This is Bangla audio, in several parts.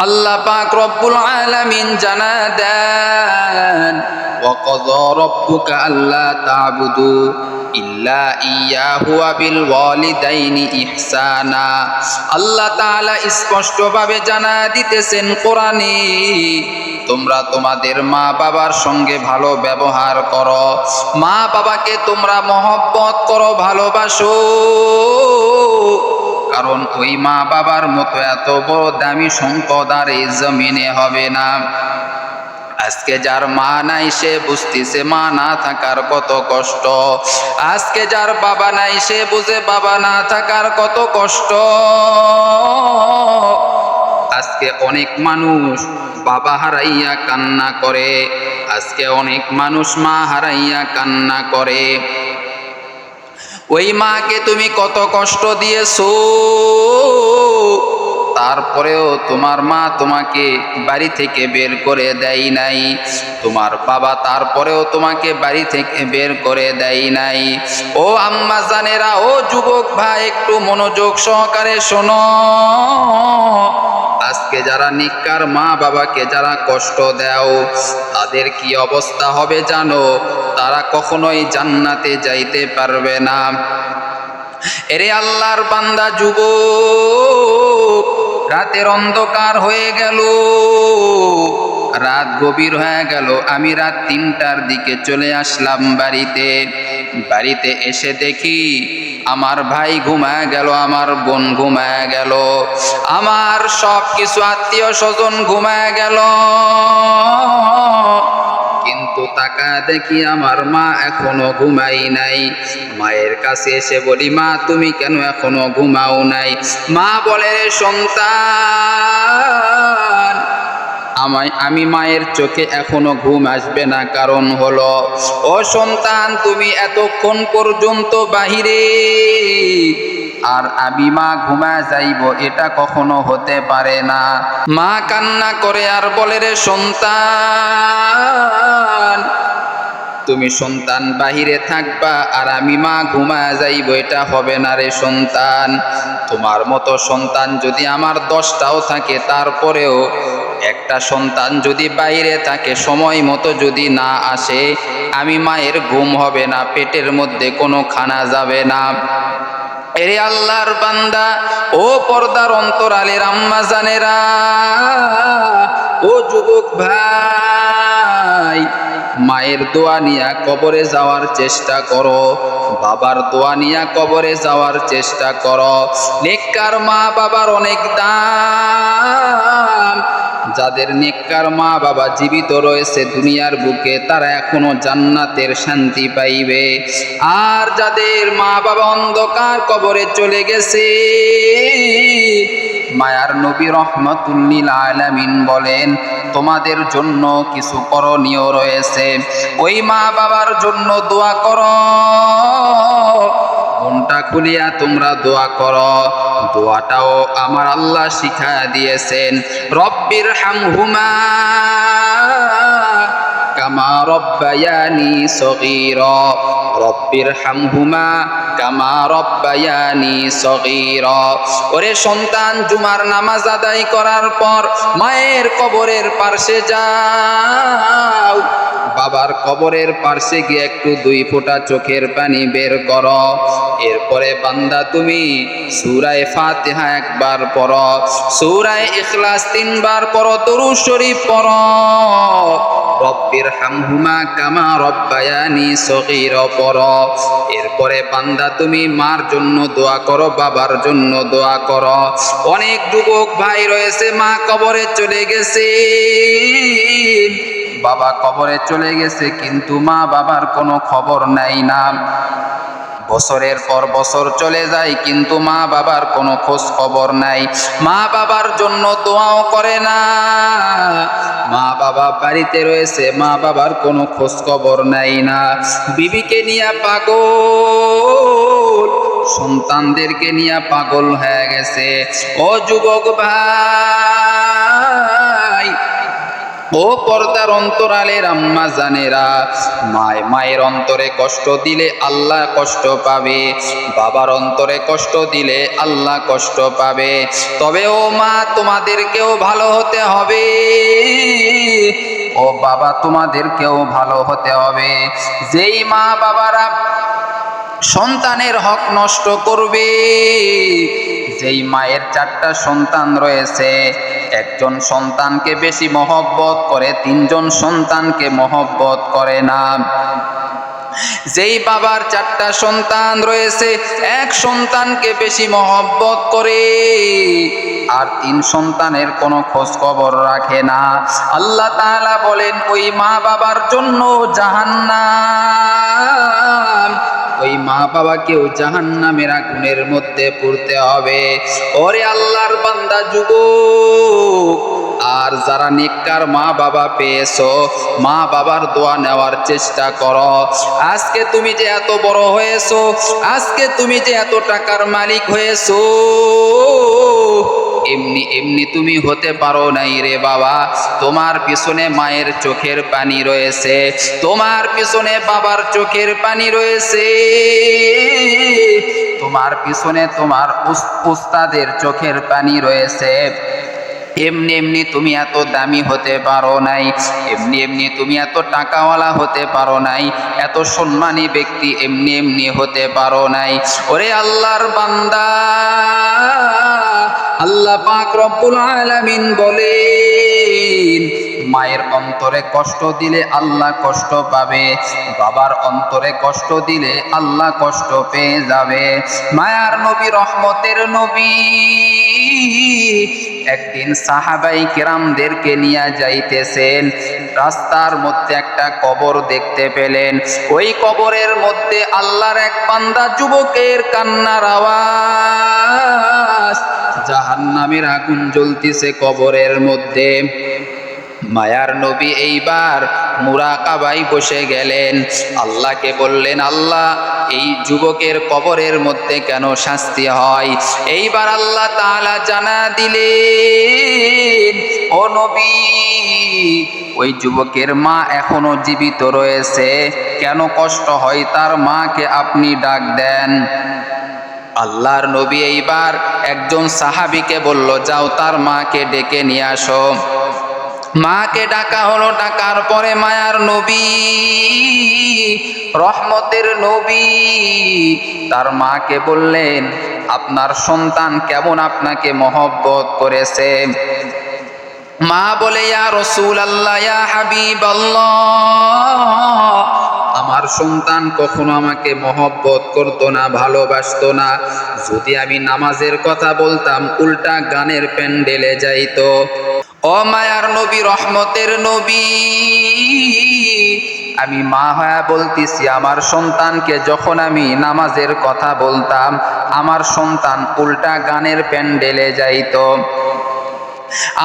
আল্লাহ পাক রব্বুল আলামিন জানা দেন وقضى ربك ألا تعبدوا إلا إياه وبالوالدين إحسانا আল্লাহ তাআলা স্পষ্টভাবে জানা দিতেছেন কোরআনে তোমরা তোমাদের মা বাবার সঙ্গে ভালো ব্যবহার করো মা বাবাকে তোমরা মহব্বত করো ভালোবাসো কারণ ওই মা বাবার মতো এত বড় দামি সম্পদ আর এই জমিনে হবে না। আজকে যার মা নাই, সে বুঝতেছে মা না থাকার কত কষ্ট। আজকে যার বাবা নাই, সে বুঝে বাবা না থাকার কত কষ্ট। আজকে অনেক মানুষ বাবা হারাইয়া কান্না করে। আজকে অনেক মানুষ মা হারাইয়া কান্না করে। ওই মাকে তুমি কত কষ্ট দিয়েছ? তারপরেও তোমার মা তোমাকে বাড়ি থেকে বের করে দেয় নাই। তোমার বাবা তারপরেও তোমাকে বাড়ি থেকে বের করে দেয় নাই। ও আম্মা জানেরা, ও যুবক ভাই, একটু মনোযোগ সহকারে শোনো। আজকে যারা নিকার মা বাবাকে যারা কষ্ট দেও, তাদের কি অবস্থা হবে জানো? তারা কখনোই জান্নাতে যাইতে পারবে না। এরে আল্লাহর বান্দা যুব রাতের অন্ধকার হয়ে গেল। রাত গভীর হয়ে গেল। আমি রাত তিনটার দিকে চলে আসলাম বাড়িতে। বাড়িতে এসে দেখি আমার ভাই ঘুমায় গেল, আমার বোন ঘুমায় গেল, আমার সব কিছু আত্মীয় স্বজন ঘুমায় গেল। কিন্তু তাকা দেখি আমার মা এখনও ঘুমাই নাই। মায়ের কাছে এসে বলি, মা, তুমি কেন এখনও ঘুমাও নাই? মা বলে "রে সন্তান, আমায়, আমি মায়ের চোখে এখনও ঘুম আসবে না। কারণ হলো, ও সন্তান, তুমি এতক্ষণ পর্যন্ত বাহিরে আর আমি মা ঘুমা যাইব, এটা কখনো হতে পারে না। মা কান্না করে আর বলে, রে সন্তান, তুমি সন্তান বাহিরে থাকবা আর আমি মা ঘুমা যাইব, এটা হবে না রে সন্তান। তোমার মতো সন্তান যদি আমার দশটাও থাকে, তারপরেও একটা সন্তান যদি বাইরে থাকে, সময় মতো যদি না আসে, আমি মায়ের ঘুম হবে না, পেটের মধ্যে কোনো খানা যাবে না। এরে আল্লাহর বান্দা, ও পর্দার অন্তরালের আম্মা জানেরা, ও যুবক ভাই, মায়ের দোয়া নিয়া কবরে যাওয়ার চেষ্টা করো, বাবার দোয়া নিয়া কবরে যাওয়ার চেষ্টা করো। নেককার মা বাবার অনেক দাম যাদের নেককার মা বাবা জীবিত রয়েছে দুনিয়ার বুকে, তারা এখনও জান্নাতের শান্তি পাইবে। আর যাদের মা বাবা অন্ধকার কবরে চলে গেছে, মায়ার নবী রহমতুল্লিল আলামিন বলেন, তোমাদের জন্য কিছু করণীয় রয়েছে। ওই মা বাবার জন্য দোয়া করো। মনটা খুলিয়া তোমরা দোয়া করো। দোয়াটাও আমার আল্লাহ শিখা দিয়েছেন। রব্বির হামহুমা কামা রব্বায়ানি সগীরা। রব্বির হামহুমা কামা রব্বায়ানি সগীরা। ওরে সন্তান, জুমার নামাজ আদায় করার পর মায়ের কবরের পার্শ্বে যাও। বাবার কবরের পার্শ্বে গিয়ে একটু দুই ফোঁটা চোখের পানি বের করো। এরপরে বান্দা তুমি সুরায় ফাতিহা একবার পড়ো। সুরায় ইখলাস তিনবার পড়ো তরু শরীফ পড়ো। রব্বির হামহুমা কামা রব্বায়ানি সগীর পড়ো এরপরে বান্দা, তুমি মার জন্য দোয়া করো, বাবার জন্য দোয়া করো। অনেক যুবক ভাই রয়েছে, মা কবরে চলে গেছে। বাবা কবরে চলে গেছে, কিন্তু মা বাবার কোনো খবর নাই না। বছরের পর বছর চলে যায়, কিন্তু মা বাবার কোনো খোঁজ খবর নাই। মা বাবার জন্য দোয়াও করে না। মা বাবা বাড়িতে রয়েছে, মা বাবার কোনো খোঁজ খবর নাই না। বিবিকে নিয়ে পাগল, সন্তানদেরকে নিয়ে পাগল হয়ে গেছে। ও যুবক ভাই ও পর্দার অন্তরালের আম্মা জানেরা, মায় মায়ের অন্তরে কষ্ট দিলে আল্লাহ কষ্ট পাবে, বাবার অন্তরে কষ্ট দিলে আল্লাহ কষ্ট পাবে। তবে ও মা, তোমাদেরকেও ভালো হতে হবে। ও বাবা, তোমাদেরকেও ভালো হতে হবে। যেই মা বাবারা সন্তানের হক নষ্ট করবে, যেই মায়ের চারটা সন্তান রয়েছে একজন সন্তানকে বেশি মহব্বত করে, তিনজন সন্তানকে মহব্বত করে না। যেই বাবার চারটা সন্তান রয়েছে, এক সন্তানকে বেশি মহব্বত করে, আর তিন সন্তানের কোনো খোঁজ খবর রাখে না। আল্লাহ তাআলা বলেন, ওই মা বাবার জন্য জাহান্নাম। ওই মা বাবাকেও জাহান নামের আগুনের মধ্যে পড়তে হবে। ওরে আল্লাহর বান্দা যুবক, আর যারা নিকার মা বাবা পেয়েছ মা বাবার দোয়া নেওয়ার চেষ্টা করো। আজকে তুমি যে এত বড় হয়েছো, আজকে তুমি যে এত টাকার মালিক হয়েছো এমনি এমনি তুমি হতে পারো নাই রে বাবা। তোমার পিছনে মায়ের চোখের পানি রয়েছে। তোমার পিছনে বাবার চোখের পানি রয়েছে। তোমার পিছনে তোমার উস- উস্তাদের চোখের পানি রয়েছে। এমনি এমনি তুমি এত দামি হতে পারো নাই। এমনি এমনি তুমি এত টাকাওয়ালা হতে পারো নাই। এত সম্মানী ব্যক্তি এমনি এমনি হতে পারো নাই। ওরে আল্লাহর বান্দা! আল্লাহ পাক রব্বুল আলামিন বলেন, মায়ের অন্তরে কষ্ট দিলে আল্লাহ কষ্ট পাবে, বাবার অন্তরে কষ্ট দিলে আল্লাহ কষ্ট পেয়ে যাবে। মায়ার নবী, রহমতের নবী, একদিন সাহাবাই কেরামদেরকে নিয়ে যাইতেছেন, রাস্তার মধ্যে একটা কবর দেখতে পেলেন। ওই কবরের মধ্যে আল্লাহর এক বান্দা যুবকের কান্নার আওয়াজ জাহান্নামের আগুন জ্বলতিছে কবরের মধ্যে। মায়ার নবী এইবার মুরাকাবাই বসে গেলেন। আল্লাহকে বললেন, আল্লাহ, এই যুবকের কবরের মধ্যে কেন শাস্তি হয়? এইবার আল্লাহ তাআলা জানা দিলেন, ও নবী, ওই যুবকের মা এখনও জীবিত রয়েছে। কেন কষ্ট হয় তার মাকে আপনি ডাক দেন? আল্লাহর নবী এইবার একজন সাহাবিকে বলল, যাও তার মাকে ডেকে নিয়ে আসো। মাকে ডাকা হলো, ডাকার পরে মায়ার নবী, রহমতের নবী, তার মাকে বললেন, আপনার সন্তান কেমন আপনাকে মহব্বত করেছে? মা বলে, ইয়া রসুল আল্লাহ ইয়া হাবিব আমার সন্তান কখনো আমাকে মহব্বত করতো না, ভালোবাসতো না। যদি আমি নামাজের কথা বলতাম, উল্টা গানের প্যান্ডেলে যাইতো। ও মায়ার নবী, রহমতের নবী, আমি মা হয়া বলতেছি, আমার সন্তানকে যখন আমি নামাজের কথা বলতাম, আমার সন্তান উল্টা গানের প্যান্ডেলে যাইতো।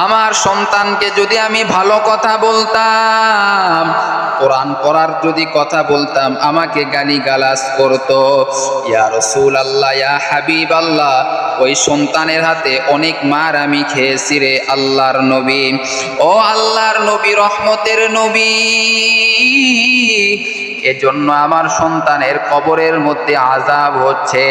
আমার সন্তানকে যদি আমি ভালো কথা বলতাম, কোরআন পড়ার যদি কথা বলতাম, আমাকে গালি গালাস করতো। ইয়া রসুল আল্লাহ ইয়া হাবিব আল্লাহ ওই সন্তানের হাতে অনেক মার আমি খেয়েছি রে আল্লাহর নবী। ও আল্লাহর নবী, রহমতের নবী, এজন্য আমার সন্তানের কবরের মধ্যে আজাব হচ্ছে।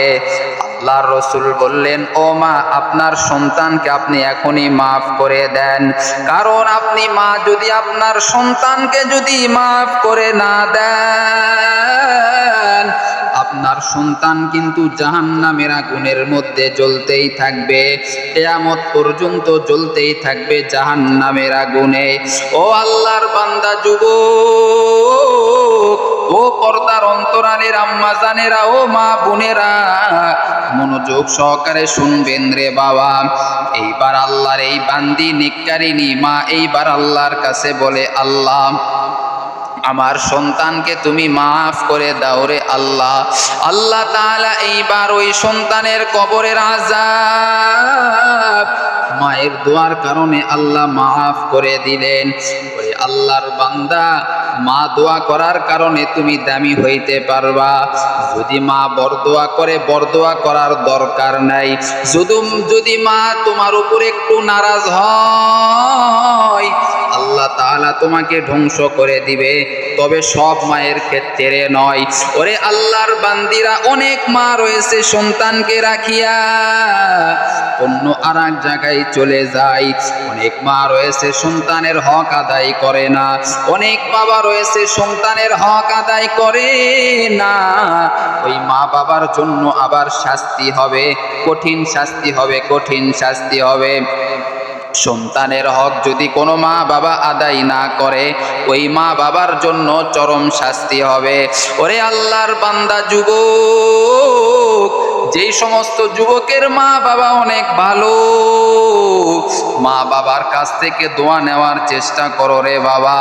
আল্লাহর রসুল বললেন, ও মা, আপনার সন্তানকে আপনি এখনই মাফ করে দেন। কারণ আপনি মা, যদি আপনার সন্তানকে যদি মাফ করে না দেন আপনার সন্তান কিন্তু জাহান্নামের আগুনের মধ্যে জ্বলতেই থাকবে। কেয়ামত পর্যন্ত জ্বলতেই থাকবে জাহান্নামের আগুনে। ও আল্লাহর বান্দা, যুবক, ও পর্দার অন্তরালের আম্মা জানেরা, ও মা বোনেরা, মনোযোগ সহকারে শুনবেন রে বাবা। এইবার আল্লাহর এই বান্দি নিকারিনী মা এইবার আল্লাহর কাছে বলে, আল্লাহ আমার সন্তানকে তুমি মাফ করে দাও রে আল্লাহ। আল্লাহ তাআলা এইবার ওই সন্তানের কবরের আজাব মায়ের দোয়ার কারণে আল্লাহ মাফ করে দিলেন। ওই আল্লাহর বান্দা, মা দোয়া করার কারণে তুমি দামি হইতে পারবা। যদি মা বরদোয়া করে, বরদোয়া করার দরকার নাই। যদি যদি মা তোমার উপর একটু নারাজ হয় আল্লাহ তাআলা তোমাকে ধ্বংস করে দিবে। তবে সব মায়ের ক্ষেত্রে নয়। ওরে আল্লাহর বান্দিরা, অনেক মা রয়েছে সন্তানকে রাখিয়া। অন্য আর এক জায়গায় চলে যায়। অনেক মা রয়েছে সন্তানের হক আদায় করে না। অনেক বাবা রয়েছে সন্তানের হক আদায় করে না। ওই মা বাবার জন্য আবার শাস্তি হবে। কঠিন শাস্তি হবে, কঠিন শাস্তি হবে। সন্তানের হক যদি কোনো মা বাবা আদায় না করে, ওই মা বাবার জন্য চরম শাস্তি হবে। ওরে আল্লাহর বান্দা যুবক, যেই সমস্ত যুবকের মা বাবা অনেক ভালো, মা বাবার কাছ থেকে দোয়া নেওয়ার চেষ্টা করো রে বাবা।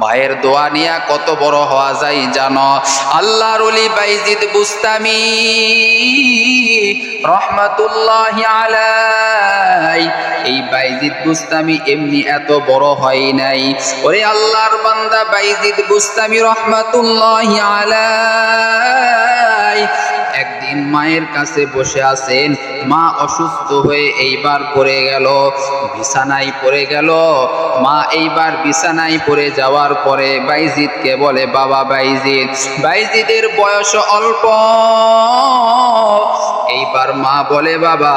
মায়ের দোয়া নিয়া কত বড় হওয়া যায় জানো? আল্লাহর অলি বাইজিদ বুস্তামি রহমাতুল্লাহ এই বাইজিদ বুস্তামি এমনি এত বড় হয় নাই। ওরে আল্লাহর বান্দা বাইজিদ বুস্তামি রহমাতুল্লাহ আলাই একদিন মায়ের কাছে বসে আছেন। মা অসুস্থ হয়ে এইবার পড়ে গেল, বিছানায় পড়ে গেল। মা এইবার বিছানায় পড়ে যাওয়ার পরে বাইজিদকে বলে, বাবা বাইজিদ, বাইজিদের বয়স অল্প। এইবার মা বলে, বাবা,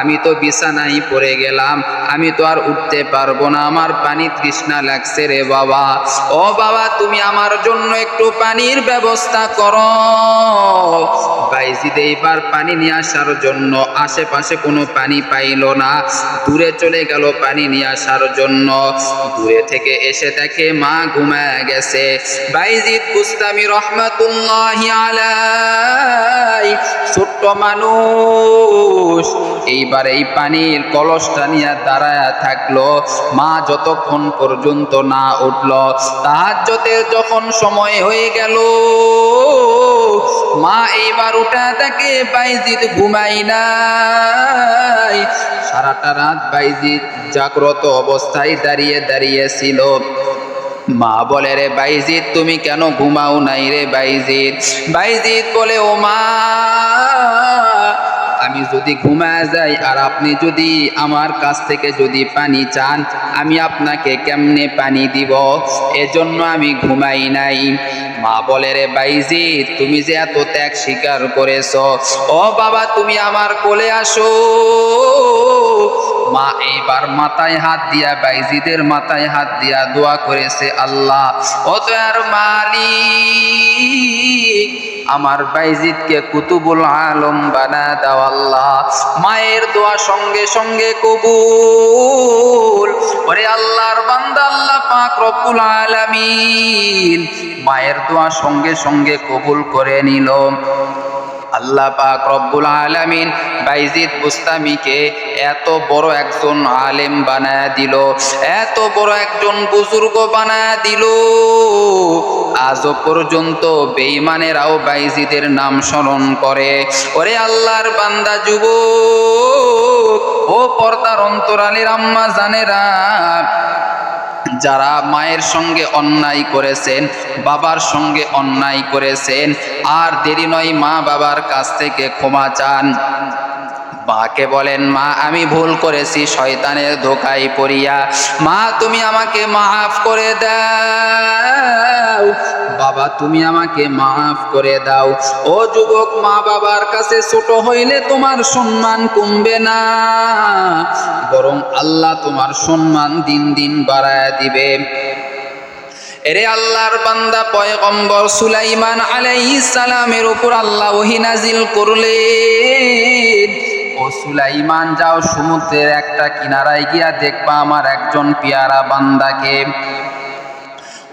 আমি তো বিছানায় পড়ে গেলাম, আমি তো আর উঠতে পারব না, আমার পানি তৃষ্ণা লাগছে রে বাবা। ও বাবা, তুমি আমার জন্য একটু পানির ব্যবস্থা করো। বাইজিদ এইবার পানি নিয়ে আসার জন্য আশেপাশে কোনো পানি পাইল না। দূরে চলে গেল পানি নিয়ে আসার জন্য। দূরে থেকে এসে দেখে মা ঘুমায় গেছে। বাইজিদ বুস্তামি রহমাতুল্লাহ আলাই ছোট্ট মানুষ। এইবার এই পানির কলসটা নিয়ে দাঁড়ায় থাকল। মা যতক্ষণ পর্যন্ত না উঠল তাহাজ্জতের যখন সময় হয়ে গেল, মা এইবার উঠা তাকে বাইজিদ ঘুমাই নাই। সারাটা রাত বাইজিদ জাগ্রত অবস্থায় দাঁড়িয়ে দাঁড়িয়েছিল মা বলে রে বাইজিৎ তুমি কেন ঘুমাও নাই রে বাইজিৎ বাইজিৎ বলে ও মা আমি যদি ঘুমায় যাই আর আপনি যদি আমার কাছ থেকে যদি পানি চান, আমি আপনাকে কেমনে পানি দিব? এজন্য আমি ঘুমাই নাই। মা বলে, রে বাইজি, তুমি যে এত ত্যাগ স্বীকার করেছ, ও বাবা, তুমি আমার কোলে আসো। মা এইবার মাথায় হাত দিয়া, বাইজিদের মাথায় হাত দিয়া দোয়া করেছে আল্লাহ, ও তো আর মালিক আমার বাইজিদকে কুতুবুল আলম বানা দাও আল্লাহ। মায়ের দোয়া সঙ্গে সঙ্গে কবুল। ওরে আল্লাহর বান্দা, আল্লাহ পাক রব্বুল আলামিন। মায়ের দোয়া সঙ্গে সঙ্গে কবুল করে নিল। আল্লাহ পাক রব্বুল আলামিন বাইজিদ বুস্তামিকে এত বড় একজন আলেম বানায় দিল, এত বড় একজন বুজুর্গ বানায় দিল। আজও পর্যন্ত বেঈমানেরাও বাইজিদের নাম স্মরণ করে। ওরে আল্লাহর বান্দা যুব ও পর্দার অন্তরালের আম্মা জানেরা যারা মায়ের সঙ্গে অন্যায় করেছেন, বাবার সঙ্গে অন্যায় করেছেন, আর দেরি নয় মা বাবার কাছ থেকে ক্ষমা চান। মাকে বলেন, মা, আমি ভুল করেছি, শয়তানের ধোকায় পড়িয়া। মা, তুমি আমাকে মাফ করে দাও। বাবা, তুমি আমাকে মাফ করে দাও। ও যুবক, মা বাবার কাছে ছোট হইলে তোমার সম্মান কমবে না। বরং আল্লাহ তোমার সম্মান দিন দিন বাড়ায় দিবে। এরে আল্লাহর বান্দা, পয়গম্বর সুলাইমান আলাইহিস সালামের উপর আল্লাহ ওহী নাজিল করলেন। ও সুলাইমান যাও সমুদ্রের একটা কিনারায় গিয়া দেখবা আমার একজন পেয়ারা বান্দাকে।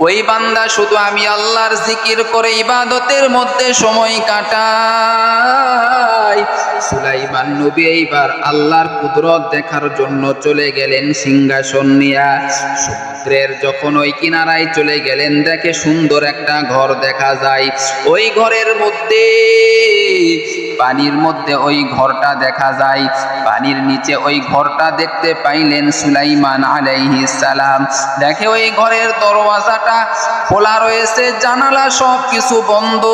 ওই বান্দা শুধু আমি আল্লাহর জিকির করে ইবাদতের মধ্যে সময় কাটাই। সুলাইমান নবী এইবার আল্লাহর কুদরত দেখার জন্য চলে গেলেন সিংহাসন নিয়া। সমুদ্রের যখন ওই কিনারায় চলে গেলেন, দেখে সুন্দর একটা ঘর দেখা যায়। ওই ঘরের মধ্যে, পানির মধ্যে ওই ঘরটা দেখা যায়। পানির নিচে ওই ঘরটা দেখতে পাইলেন সুলাইমান আলাইহিস সালাম। দেখে ওই ঘরের দরওয়াজাটা খোলা রয়েছে, জানালা সব কিছু বন্ধ।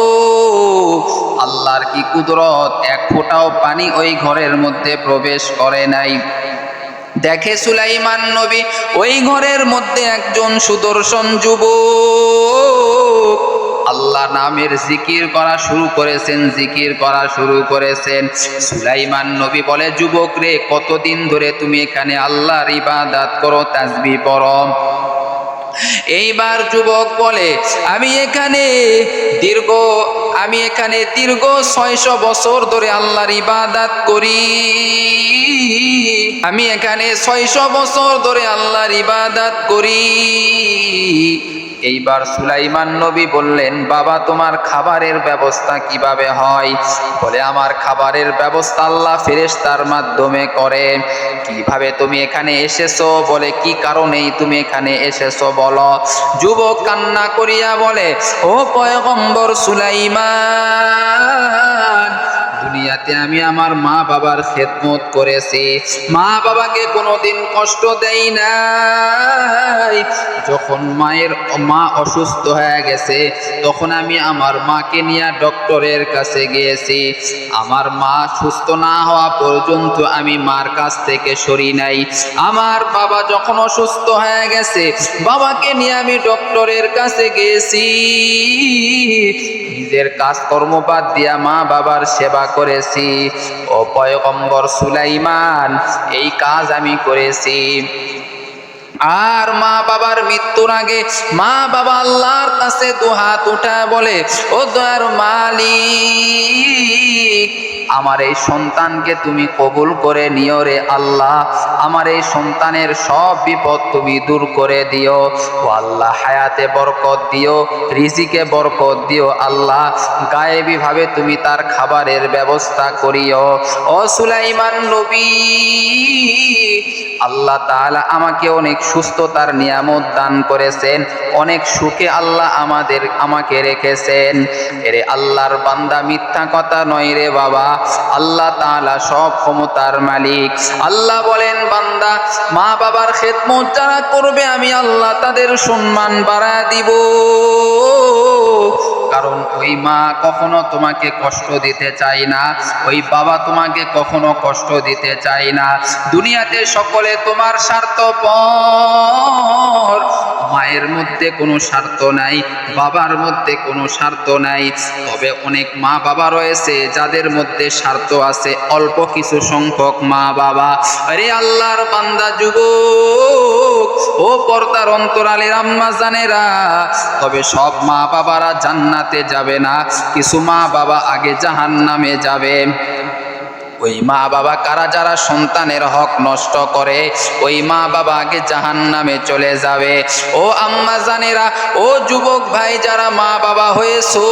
আল্লাহর কি কুদরত? এক ফোঁটাও পানি ওই ঘরের মধ্যে প্রবেশ করে নাই। দেখে সুলাইমান নবী, ওই ঘরের মধ্যে একজন সুদর্শন যুবক। আল্লাহ নামের জিকির করা শুরু করেছেন, জিকির করা শুরু করেছেন। সুলাইমান নবী বলে, যুবক রে, কতদিন ধরে তুমি এখানে আল্লাহর ইবাদাত করো তাসবি পড়ো? এইবার যুবক বলে, আমি এখানে দীর্ঘ, আমি এখানে দীর্ঘ ছয়শো বছর ধরে আল্লাহর ইবাদাত করি। আমি এখানে ছয়শো বছর ধরে আল্লাহর ইবাদাত করি। এইবার সুলাইমান নবী বললেন, বাবা, তোমার খাবারের ব্যবস্থা কীভাবে হয়? বলে, আমার খাবারের ব্যবস্থা আল্লাহ ফেরেস্তার মাধ্যমে করে। কীভাবে তুমি এখানে এসেছ? বলে, কি কারণেই তুমি এখানে এসেছ বলো? যুবক কান্না করিয়া বলে, ও পয়গম্বর সুলাইমান! দুনিয়াতে আমি আমার মা বাবার খেদমত করেছি। মা বাবাকে কোনোদিন কষ্ট দেই নাই। যখন মায়ের মা অসুস্থ হয়ে গেছে, তখন আমি আমার মাকে নিয়ে ডক্টরের কাছে গিয়েছি। আমার মা সুস্থ না হওয়া পর্যন্ত আমি মার কাছ থেকে সরি নাই। আমার বাবা যখন অসুস্থ হয়ে গেছে, বাবাকে নিয়ে আমি ডক্টরের কাছে গিয়েছি। নিজের কাজকর্ম বাদ দিয়া মা বাবার সেবা করেছি। ও পয়গম্বর সুলাইমান, এই কাজ আমি করেছি। আর মা বাবার মৃত্যুর আগে মা বাবা আল্লাহর কাছে দুহাত উঠা বলে, ও দয়ার মালিক আমার এই সন্তানকে তুমি কবুল করে নিও রে আল্লাহ। আমার এই সন্তানের সব বিপদ তুমি দূর করে দিও। ও আল্লাহ, হায়াতে বরকত দিও, রিজিকে বরকত দিও আল্লাহ। গায়েবিভাবে তুমি তার খাবারের ব্যবস্থা করিও। ও সুলাইমান নবী আল্লাহ তাআলা আমাকে অনেক সুস্থতার নিয়ামত দান করেছেন, অনেক সুখে আল্লাহ আমাদের, আমাকে রেখেছেন। এরে আল্লাহর বান্দা মিথ্যা কথা নয় রে বাবা, আল্লাহ তাআলা সব ক্ষমতার মালিক। আল্লাহ বলেন, বান্দা মা বাবার খেদমত যারা করবে, আমি আল্লাহ তাদের সম্মান বাড়া দিব। কারণ ওই মা কখনো তোমাকে কষ্ট দিতে চায় না, ওই বাবা তোমাকে কখনো কষ্ট দিতে চায় না। দুনিয়াতে সকলে তোমার স্বার্থ মায়ের মধ্যে কোনো স্বার্থ নাই, বাবার মধ্যে কোনো স্বার্থ নাই। তবে অনেক মা বাবা রয়েছে যাদের মধ্যে স্বার্থ আছে, অল্প কিছু সংখ্যক মা বাবা। আরে আল্লাহর বান্দা যুবক, ও পর্দার অন্তরালের আম্মা জানেরা তবে সব মা বাবারা জান্নাতে যাবে না, কিছু মা বাবা আগে জাহান নামে যাবে। ওই মা বাবা কারা যারা সন্তানের হক নষ্ট করে, ওই মা বাবা আগে জাহান নামে চলে যাবে। ও আম্মা জানেরা, ও যুবক ভাই যারা মা বাবা হয়েছো,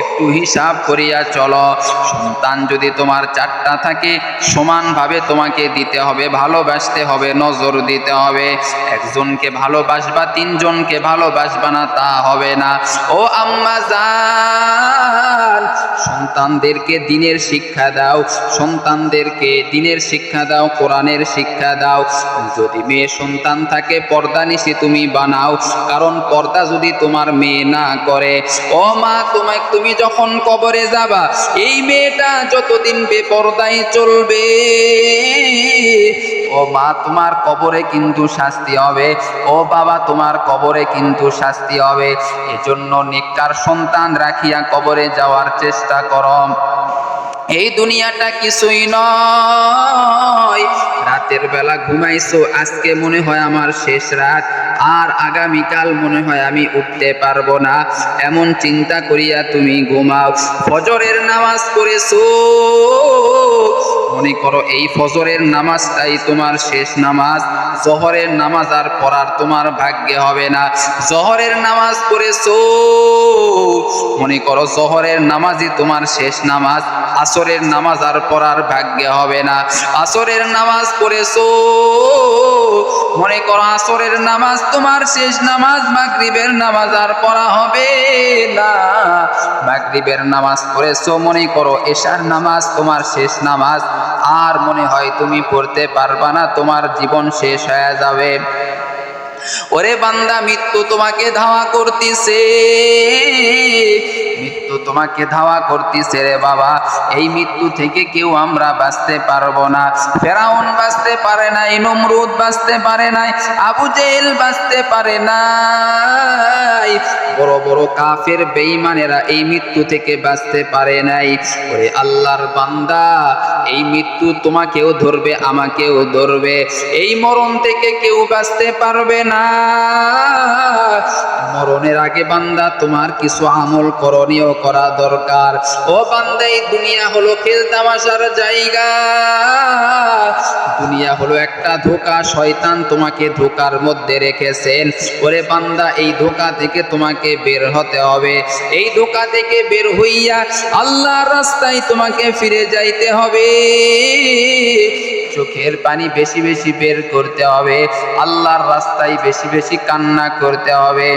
একটু হিসাব করিয়া চলো। সন্তান যদি তোমার চারটা থাকে, সমানভাবে তোমাকে দিতে হবে, ভালোবাসতে হবে, নজর দিতে হবে। একজনকে ভালোবাসবা, তিনজনকে ভালোবাসবা না, তা হবে না। ও আম্মা জান, সন্তানদেরকে দিনের শিক্ষা দাও, সন্তানদেরকে দিনের শিক্ষা দাও, কোরআনের শিক্ষা দাও। যদি মেয়ে সন্তান থাকে, পর্দা নিশি তুমি বানাও, কারণ পর্দা যদি তোমার মেয়ে না করে, ও মা, তোমায় তুমি যখন কবরে যাবা, এই মেয়েটা যতদিন বেপর্দায় চলবে, ও মা, তোমার কবরে কিন্তু শাস্তি হবে, ও বাবা, তোমার কবরে কিন্তু শাস্তি হবে। এজন্য নিকার সন্তান রাখিয়া কবরে যাওয়ার চেষ্টা করো এই দুনিয়াটা কিছুই নয়। রাতের বেলা ঘুমাইছো, আজকে মনে হয় আমার শেষ রাত, আর আগামীকাল মনে হয় আমি উঠতে পারব না। এমন চিন্তা করিয়া তুমি ঘুমাও। ফজরের নামাজ পড়েছো। মনে করো, এই ফজরের নামাজটাই তোমার শেষ নামাজ। জহরের নামাজ আর পড়ার তোমার ভাগ্যে হবে না। জহরের নামাজ পড়েছো? মনে করো, জহরের নামাজই তোমার শেষ নামাজ। আসরের নামাজ আর পড়ার ভাগ্যে হবে না। আসরের নামাজ পড়েছো? মনে করো, আসরের নামাজ তোমার শেষ নামাজ। মাগরিবের নামাজ আর পড়া হবে না। মাগরিবের নামাজ পড়েছো? মনে করো, এশার নামাজ তোমার শেষ নামাজ। আর মনে হয় তুমি পড়তে পারবা না তোমার জীবন শেষ হয়ে যাবে। ওরে বান্দা, মৃত্যু তোমাকে ধাওয়া করতেছে। মৃত্যু তোমাকে ধাওয়া করতেছে রে বাবা। এই মৃত্যু থেকে কেউ আমরা বাঁচতে পারব না। ফেরাউন বাঁচতে পারে নাই, নমরুদ বাঁচতে পারে নাই, আবু জেল বাঁচতে পারে নাই। বড় বড় কাফের, বেঈমানেরা এই মৃত্যু থেকে বাঁচতে পারে নাই। ওরে আল্লাহর বান্দা, এই মৃত্যু তোমাকেও ধরবে, আমাকেও ধরবে। এই মরণ থেকে কেউ বাঁচতে পারবে না। মরণের আগে বান্দা, তোমার কিছু আমল করণীয় করা দরকার। ও বান্দা, এই দুনিয়া হলো খেল তামাশার জায়গা। দুনিয়া হলো একটা ধোকা, শয়তান তোমাকে ধোকার মধ্যে রেখেছেন। ওরে বান্দা, এই ধোকা থেকে তোমাকে বের হতে হবে। এই ধোকা থেকে বের হইয়া আল্লাহর রাস্তায় তোমাকে ফিরে যাইতে হবে। চোখের পানি বেশি বেশি বের করতে হবে। আল্লাহর রাস্তায় বেশি বেশি কান্না করতে হবে।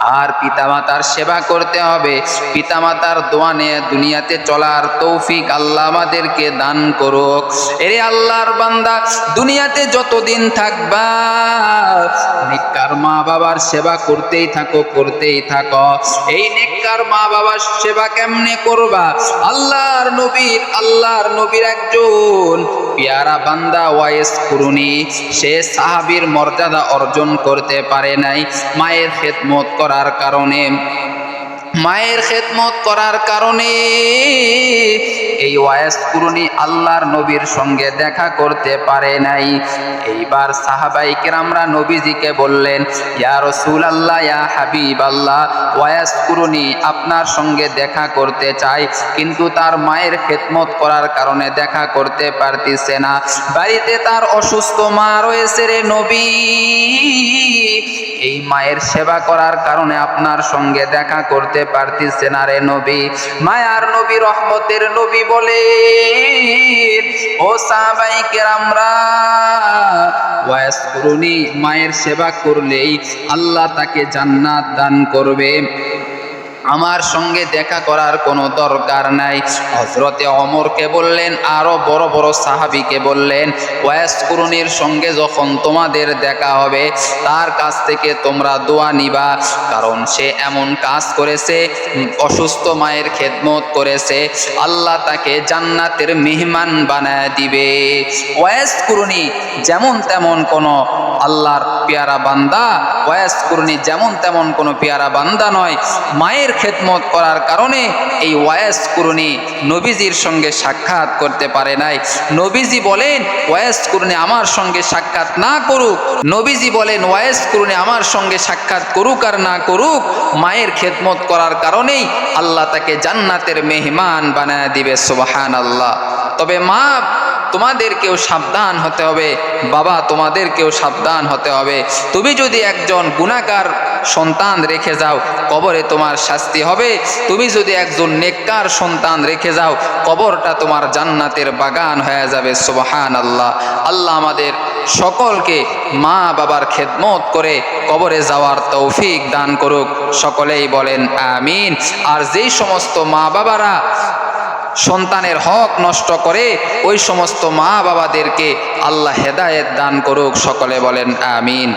আর পিতামাতার সেবা করতে হবে। পিতামাতার দোয়া নিয়ে দুনিয়াতে চলার তৌফিক আল্লাহ আমাদেরকে দান করুক। এরে আল্লাহর বান্দা, দুনিয়াতে যতদিন থাকবা, নেককার মা বাবার সেবা করতেই থাকো করতেই থাকো। এই নেককার মা বাবার সেবা কেমনে করবা? আল্লাহর নবীর আল্লাহর নবীর একজন পিয়ারা বান্দা ওয়াইস কুরুনি। সে সাহাবীর মর্যাদা অর্জন করতে পারে নাই। মায়ের খেদমত করার কারণে, মায়ের খেদমত করার কারণে এই ওয়াইস কুরুনি আল্লাহর নবীর সঙ্গে দেখা করতে পারে নাই। এইবার সাহাবাই কেরামরা নবীজিকে বললেন, ইয়া রসুল আল্লাহ ইয়া হাবিব আল্লাহ ওয়াইস কুরুনি আপনার সঙ্গে দেখা করতে চাই, কিন্তু তার মায়ের খেদমত করার কারণে দেখা করতে পারতিছে না। বাড়িতে তার অসুস্থ মা রয়েছে রে নবী। এই মায়ের সেবা করার কারণে আপনার সঙ্গে দেখা করতে পারতিছে না রে নবী। মায়ার নবী রহমতের নবী বলে, ও সাহাবাই কেরামরা ওয়াস মায়ের সেবা করলেই আল্লাহ তাকে জান্নাত দান করবে। আমার সঙ্গে দেখা করার কোনো দরকার নাই। হজরতে অমরকে বললেন, আরও বড় বড় সাহাবিকে বললেন ওয়াস কুরুনির সঙ্গে যখন তোমাদের দেখা হবে, তার কাছ থেকে তোমরা দোয়া নিবা, কারণ সে এমন কাজ করেছে, অসুস্থ মায়ের খেদমত করেছে, আল্লাহ তাকে জান্নাতের মেহমান বানায় দিবে। ওয়াস কুরুনি যেমন তেমন কোনো আল্লাহর পেয়ারা বান্দা ওয়াস কুরুনি যেমন তেমন কোনো পেয়ারা বান্দা নয়, মায়ের খেদমত করার কারণে এই ওয়াস কুরুনি নবীজির সঙ্গে সাক্ষাৎ করতে পারে নাই। নবীজি বলেন ওয়াস কুরুনি আমার সঙ্গে সাক্ষাৎ না করুক। নবীজি বলেন ওয়াস কুরুনি আমার সঙ্গে সাক্ষাৎ করুক আর না করুক, মায়ের খেদমত করার কারণেই আল্লাহ তাকে জান্নাতের মেহমান বানায় দিবে সুবাহান আল্লাহ তবে মা তোমাদেরকেও সাবধান হতে হবে। বাবা, তোমাদেরকেও সাবধান হতে হবে। তুমি যদি একজন গুণাকার সন্তান রেখে যাও, কবরে তোমার শাস্তি হবে। তুমি যদি একজন নেককার সন্তান রেখে যাও, কবরটা তোমার জান্নাতের বাগান হয়ে যাবে। সুবহান আল্লাহ আল্লাহ আমাদের সকলকে মা বাবার খেদমত করে কবরে যাওয়ার তৌফিক দান করুক। সকলেই বলেন, আমিন। আর যেই সমস্ত মা বাবারা সন্তানের হক নষ্ট করে ওই সমস্ত মা বাবাদেরকে আল্লাহ হেদায়েত দান করুক, সকলে বলেন, আমিন।